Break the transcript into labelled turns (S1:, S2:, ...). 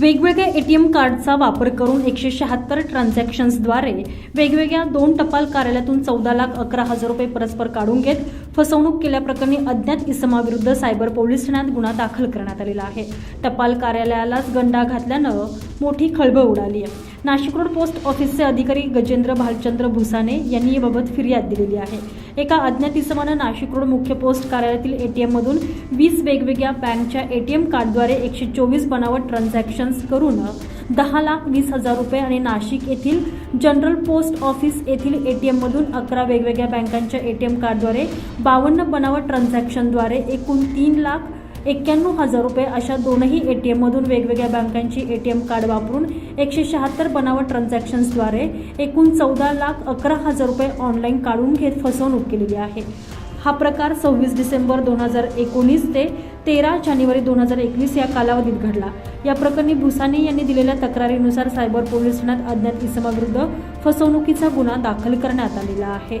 S1: वेगवेगळ्या A T M कार्डचा वापर करून एकशे शहात्तर ट्रान्झॅक्शन्सद्वारे वेगवेगळ्या दोन टपाल कार्यालयातून चौदा लाख अकरा हजार रुपये परस्पर काढून घेत फसवणूक केल्याप्रकरणी अज्ञात इसमाविरुद्ध सायबर पोलीस ठाण्यात गुन्हा दाखल करण्यात आलेला आहे. टपाल कार्यालयालाच गंडा घातल्यानं मोठी खळबळ उडाली आहे. नाशिक रोड पोस्ट ऑफिसचे अधिकारी गजेंद्र भालचंद्र भुसाने यांनी याबाबत फिर्याद दिलेली आहे. एका अज्ञात इसमानं नाशिक रोड मुख्य पोस्ट कार्यालयातील एटीएममधून वीस वेगवेगळ्या बँकच्या एटीएम कार्डद्वारे एकशे चोवीस बनावट ट्रान्झॅक्शन्स करून दहा लाख वीस हजार रुपये आणि नाशिक येथील जनरल पोस्ट ऑफिस येथील एटीएममधून अकरा वेगवेगळ्या बँकांच्या एटीएम कार्डद्वारे बावन्न बनावट ट्रान्झॅक्शनद्वारे एकूण तीन लाख एक्क्याण्णव हजार रुपये अशा दोनही ए टी एममधून वेगवेगळ्या बँकांची ए टी एम कार्ड वापरून एकशे शहात्तर बनावट ट्रान्झॅक्शन्सद्वारे एकूण चौदा लाख अकरा हजार रुपये ऑनलाईन काढून घेत फसवणूक केलेली आहे. हा प्रकार सव्वीस डिसेंबर दोन हजार एकोणीस ते तेरा जानेवारी दोन हजार एकवीस या कालावधीत घडला. या प्रकरणी भुसाने यांनी दिलेल्या तक्रारीनुसार सायबर पोलीस ठाण्यात अज्ञात इसमाविरुद्ध फसवणुकीचा गुन्हा दाखल करण्यात आलेला आहे.